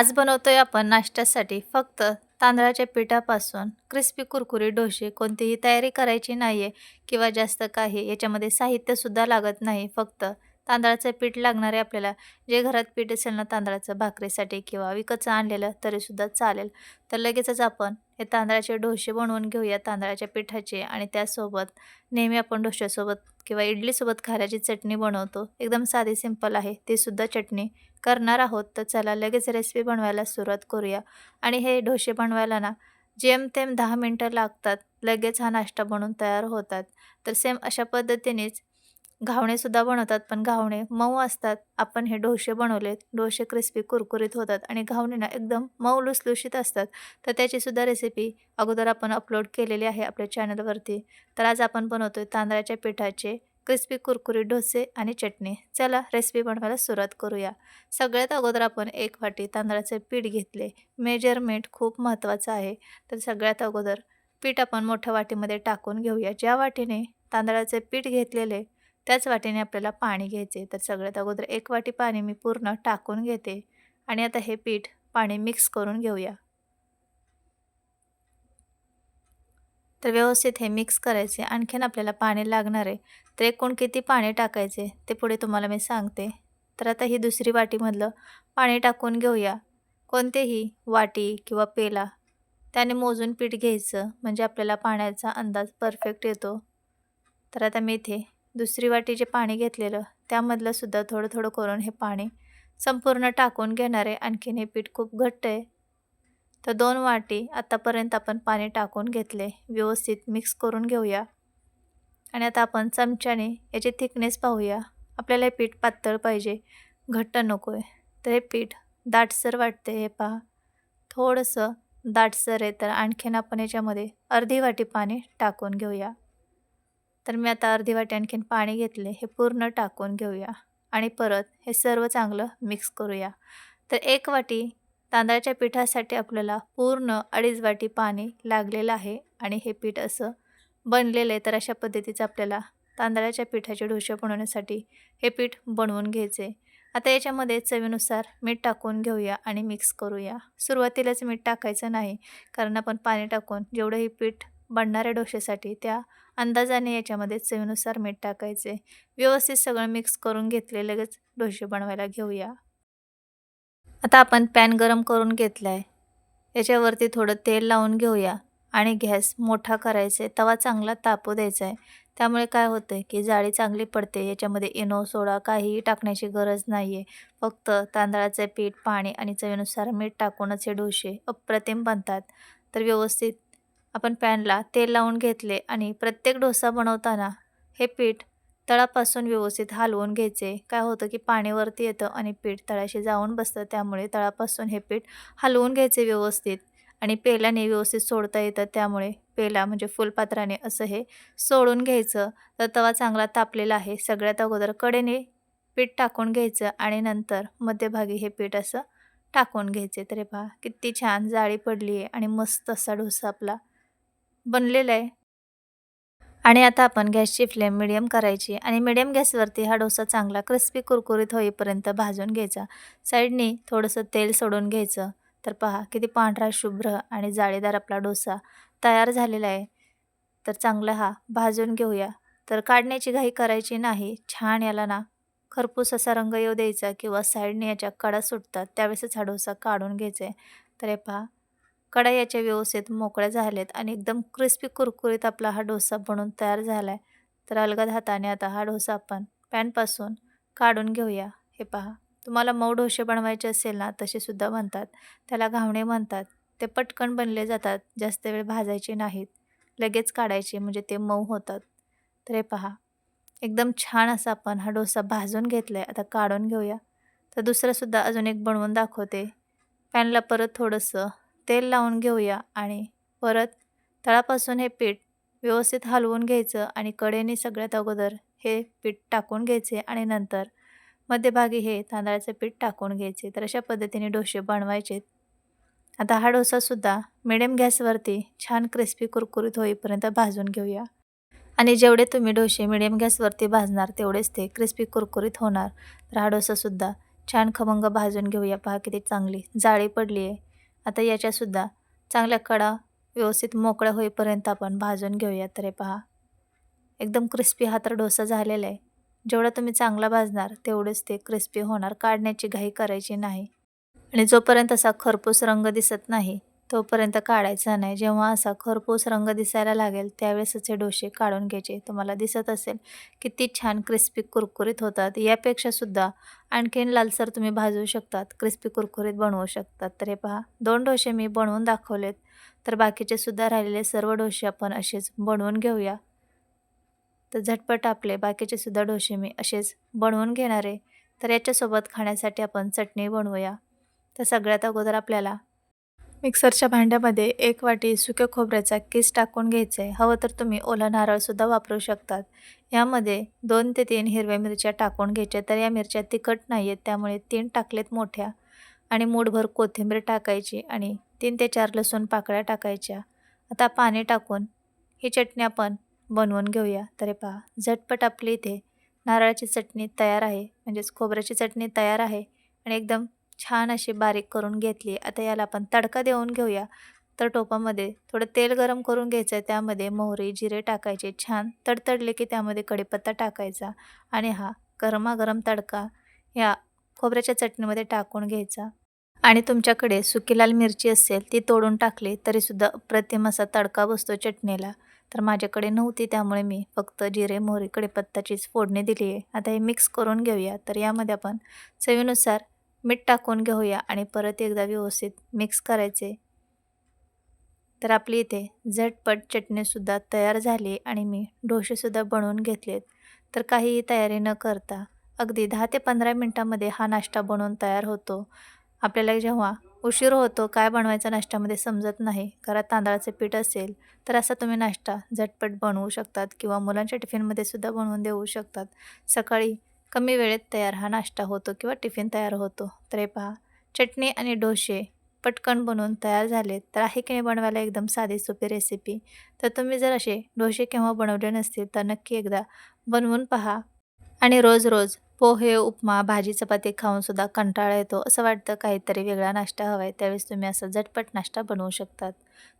आज बनवतोय आपण नाश्त्यासाठी फक्त तांदळाच्या पिठापासून क्रिस्पी कुरकुरी डोसे. कोणतीही तयारी करायची नाही आहे किंवा जास्त काही. याच्यामध्ये साहित्यसुद्धा लागत नाही. फक्त तांदळाचं पीठ लागणार आहे आपल्याला जे घरात पीठ असेल ना तांदळाचं भाकरीसाठी किंवा विकतचं आणलेलं तरीसुद्धा चालेल. तर लगेचच आपण हे तांदळाचे डोसे बनवून घेऊया तांदळाच्या पिठाचे आणि त्यासोबत नेहमी आपण डोश्यासोबत किंवा इडलीसोबत खाऱ्याची चटणी बनवतो. एकदम साधी सिंपल आहे. तीसुद्धा चटणी करणार आहोत तर चला लगेच रेसिपी बनवायला सुरुवात करूया. आणि हे डोसे बनवायला ना जेमतेम दहा मिनटं लागतात लगेच हा नाश्ता बनवून तयार होतात. तर सेम अशा पद्धतीनेच घावणेसुद्धा बनवतात पण घावणे मऊ असतात. आपण हे डोसे बनवलेत डोसे क्रिस्पी कुरकुरीत होतात आणि घावणे ना एकदम मऊ लुसलुशीत असतात. तर त्याचीसुद्धा रेसिपी अगोदर आपण अपलोड केलेली आहे आपल्या चॅनलवरती तर आज आपण बनवतोय तांदळाच्या पिठाचे क्रिस्पी कुरकुरी डोसे आणि चटणी. चला रेसिपी बनवायला सुरुवात करूया. सगळ्यात अगोदर आपण एक वाटी तांदळाचे पीठ घेतले. मेजरमेंट खूप महत्त्वाचं आहे. तर सगळ्यात अगोदर पीठ आपण मोठ्या वाटीमध्ये टाकून घेऊया. ज्या वाटीने तांदळाचे पीठ घेतलेले त्याच वाटीने आपल्याला पाणी घ्यायचे. तर सगळ्यात अगोदर एक वाटी पाणी मी पूर्ण टाकून घेते. आणि आता हे पीठ पाणी मिक्स करून घेऊया. तर व्यवस्थित हे मिक्स करायचे. आणखीन आपल्याला पाणी लागणार आहे. तर एकूण किती पाणी टाकायचे ते पुढे तुम्हाला मी सांगते. तर आता ही दुसरी वाटीमधलं पाणी टाकून घेऊया. कोणतेही वाटी किंवा पेला त्याने मोजून पीठ घ्यायचं. म्हणजे आपल्याला पाण्याचा अंदाज परफेक्ट येतो. तर आता मी इथे दुसरी वाटी जे पाणी घेतलेलं त्यामधलं सुद्धा थोडं थोडं करून हे पाणी संपूर्ण टाकून घेणार आहे. आणखीन हे पीठ खूप घट्ट आहे. तर दोन वाटी आत्तापर्यंत आपण पाणी टाकून घेतले. व्यवस्थित मिक्स करून घेऊया. आणि आता आपण चमच्याने याची थिकनेस पाहूया. आपल्याला हे पीठ पातळ पाहिजे. घट्ट नको आहे तर हे पीठ दाटसर वाटते. हे पहा. थोडंसं दाटसर आहे. तर आणखीन आपण याच्यामध्ये अर्धी वाटी पाणी टाकून घेऊया. तर मी आता अर्धी वाटी आणखीन पाणी घेतले. हे पूर्ण टाकून घेऊया. आणि परत हे सर्व चांगलं मिक्स करूया. तर एक वाटी तांदळाच्या पिठासाठी आपल्याला पूर्ण अडीच वाटी पाणी लागलेलं आहे आणि हे पीठ असं बनलेलं आहे तर अशा पद्धतीचं आपल्याला तांदळाच्या पिठाचे डोसे बनवण्यासाठी हे पीठ बनवून घ्यायचे. आता याच्यामध्ये चवीनुसार मीठ टाकून घेऊया आणि मिक्स करूया. सुरुवातीलाच मीठ टाकायचं नाही कारण आपण पाणी टाकून जेवढं हे पीठ बनणाऱ्या डोसेसाठी त्या अंदाजाने याच्यामध्ये चवीनुसार मीठ टाकायचे. व्यवस्थित सगळं मिक्स करून घेतले लगेच डोसे बनवायला घेऊया. आता आपण पॅन गरम करून घेतला आहे याच्यावरती थोडं तेल लावून घेऊया. आणि गॅस मोठा करायचा आहे तवा चांगला तापू द्यायचा आहे त्यामुळे काय होतं आहे की जाळी चांगली पडते याच्यामध्ये इनो सोडा काहीही टाकण्याची गरज नाही आहे फक्त तांदळाचे पीठ पाणी आणि चवीनुसार मीठ टाकूनच हे डोसे अप्रतिम बनतात. तर व्यवस्थित आपण पॅनला तेल लावून घेतले आणि प्रत्येक डोसा बनवताना हे पीठ तळापासून व्यवस्थित हलवून घ्यायचे. काय होतं की पाणीवरती येतं आणि पीठ तळाशी जाऊन बसतं. त्यामुळे तळापासून हे पीठ हलवून घ्यायचे व्यवस्थित आणि पेल्याने व्यवस्थित सोडता येतं. त्यामुळे पेला म्हणजे फुलपात्राने असं हे सोडून घ्यायचं. तर तवा चांगला तापलेला आहे. सगळ्यात अगोदर कडेने पीठ टाकून घ्यायचं आणि नंतर मध्यभागी हे पीठ असं टाकून घ्यायचे. तरी पहा किती छान जाळी पडली आहे आणि मस्त असा डोसा आपला बनलेला आहे. आणि आता आपण गॅसची फ्लेम मिडियम करायची आणि मिडियम गॅसवरती हा डोसा चांगला क्रिस्पी कुरकुरीत होईपर्यंत भाजून घ्यायचा. साईडनी थोडंसं तेल सोडून घ्यायचं. तर पहा किती पांढरा शुभ्र आणि जाळीदार आपला डोसा तयार झालेला आहे. तर चांगला हा भाजून घेऊया. तर काढण्याची घाई करायची नाही. छान याला ना खरपूस असा रंग येऊ द्यायचा किंवा साईडने याच्या कडा सुटतात त्यावेळेसच हा डोसा काढून घ्यायचा आहे. तर हे पहा कढा याच्या व्यवस्थित मोकळ्या झाल्यात आणि एकदम क्रिस्पी कुरकुरीत आपला हा डोसा बनून तयार झाला आहे तर अलगद हाताने आता हा डोसा आपण पॅनपासून काढून घेऊया. हे पहा. तुम्हाला मऊ डोसे बनवायचे असेल ना तसेसुद्धा म्हणतात त्याला घावणे म्हणतात. ते पटकन बनले जातात. जास्त वेळ भाजायचे नाहीत. लगेच काढायचे म्हणजे ते मऊ होतात. तर हे पहा. एकदम छान असा आपण हा डोसा भाजून घेतला आहे आता काढून घेऊया. तर दुसरंसुद्धा अजून एक बनवून दाखवते. पॅनला परत थोडंसं तेल लावून घेऊया आणि परत तळापासून हे पीठ व्यवस्थित हलवून घ्यायचं आणि कडेने सगळ्यात अगोदर हे पीठ टाकून घ्यायचे आणि नंतर मध्यभागी हे तांदळाचं पीठ टाकून घ्यायचे. तर अशा पद्धतीने डोसे बनवायचे आता हा डोसासुद्धा मिडियम गॅसवरती छान क्रिस्पी कुरकुरीत होईपर्यंत भाजून घेऊया. आणि जेवढे तुम्ही डोसे मिडियम गॅसवरती भाजणार तेवढेच ते क्रिस्पी कुरकुरीत होणार. तर हा डोसासुद्धा छान खमंग भाजून घेऊया. पहा किती चांगली जाळी पडली आहे आता याच्यासुद्धा चांगल्या कडा व्यवस्थित मोकळ्या होईपर्यंत आपण भाजून घेऊया तर हे पहा. एकदम क्रिस्पी हा तर डोसा झालेला आहे. जेवढा तुम्ही चांगला भाजणार तेवढेच ते क्रिस्पी होणार. काढण्याची घाई करायची नाही. आणि जोपर्यंत असा खरपूस रंग दिसत नाही तोपर्यंत काढायचा नाही. जेव्हा असा खरपूस रंग दिसायला लागेल त्यावेळेसच हे डोसे काढून घ्यायचे. तुम्हाला दिसत असेल किती छान क्रिस्पी कुरकुरीत होतात. यापेक्षासुद्धा आणखीन लालसर तुम्ही भाजू शकतात. क्रिस्पी कुरकुरीत बनवू शकतात. तर हे पहा दोन डोसे मी बनवून दाखवलेत. तर बाकीचे सुद्धा राहिलेले सर्व डोसे आपण असेच बनवून घेऊया. तर झटपट आपले बाकीचे सुद्धा डोसे मी असेच बनवून घेणार आहे. तर याच्यासोबत खाण्यासाठी आपण चटणी बनवूया. तर सगळ्यात अगोदर आपल्याला मिक्सरच्या भांड्यामध्ये एक वाटी सुक्या खोबऱ्याचा किस टाकून घ्यायचा. आहे हवं तर तुम्ही ओला नारळसुद्धा वापरू शकतात. यामध्ये दोन ते तीन हिरव्या मिरच्या टाकून घ्यायच्या. तर या मिरच्या तिखट नाही आहेत त्यामुळे तीन टाकलेत मोठ्या. आणि मूठभर कोथिंबीर टाकायची आणि तीन ते चार लसूण पाकळ्या टाकायच्या. आता पाणी टाकून ही चटणी आपण बनवून घेऊया. तरी पहा झटपट आपली इथे नारळाची चटणी तयार आहे. म्हणजेच खोबऱ्याची चटणी तयार आहे. आणि एकदम छान अशी बारीक करून घेतली. आता याला आपण तडका देऊन घेऊया. तर टोपामध्ये थोडं तेल गरम करून घ्यायचं आहे त्यामध्ये मोहरी जिरे टाकायचे. छान तडतडले की त्यामध्ये कढीपत्ता टाकायचा. आणि हा गरमागरम तडका या खोबऱ्याच्या चटणीमध्ये टाकून घ्यायचा. आणि तुमच्याकडे सुकी लाल मिरची असेल ती तोडून टाकली तरीसुद्धा अप्रतिम असा तडका बसतो चटणीला. तर माझ्याकडे नव्हती त्यामुळे मी फक्त जिरे मोहरी कढीपत्ताचीच फोडणी दिली आहे आता हे मिक्स करून घेऊया. तर यामध्ये आपण चवीनुसार मीठ टाकून घेऊया आणि परत एकदा व्यवस्थित मिक्स करायचे. तर आपली इथे झटपट चटणीसुद्धा तयार झाली आणि मी डोसेसुद्धा बनवून घेतलेत. तर काहीही तयारी न करता अगदी दहा ते पंधरा मिनटामध्ये हा नाश्ता बनवून तयार होतो. आपल्याला जेव्हा उशीर होतो काय बनवायचा नाश्त्यामध्ये समजत नाही घरात तांदळाचे पीठ असेल तर असा तुम्ही नाश्ता झटपट बनवू शकतात किंवा मुलांच्या टिफिनमध्ये सुद्धा बनवून देऊ शकतात. सकाळी कमी वेळेत तयार हा नाश्ता होतो किंवा टिफिन तयार होतो. तर हे पहा चटणी आणि डोसे पटकन बनवून तयार झाले तर आहे की नाही बनवायला एकदम साधी सोपी रेसिपी तर तुम्ही जर असे डोसे केव्हा बनवले नसतील तर नक्की एकदा बनवून पहा. आणि रोज रोज पोहे उपमा भाजी चपाती खाऊनसुद्धा कंटाळा येतो. असं वाटतं काहीतरी वेगळा नाश्ता हवा आहे त्यावेळेस तुम्ही असं झटपट नाश्ता बनवू शकतात.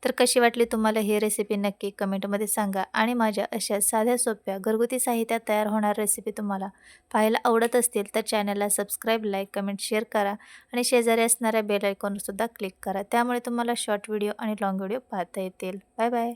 तर कशी वाटली तुम्हाला ही रेसिपी नक्की कमेंटमध्ये सांगा. आणि माझ्या अशा साध्या सोप्या घरगुती साहित्यात तयार होणार रेसिपी तुम्हाला पाहायला आवडत असतील तर चॅनलला सबस्क्राईब लाईक कमेंट शेअर करा. आणि शेजारी असणाऱ्या बेल आयकॉनसुद्धा क्लिक करा. त्यामुळे तुम्हाला शॉर्ट व्हिडिओ आणि लाँग व्हिडिओ पाहता येतील. Bye bye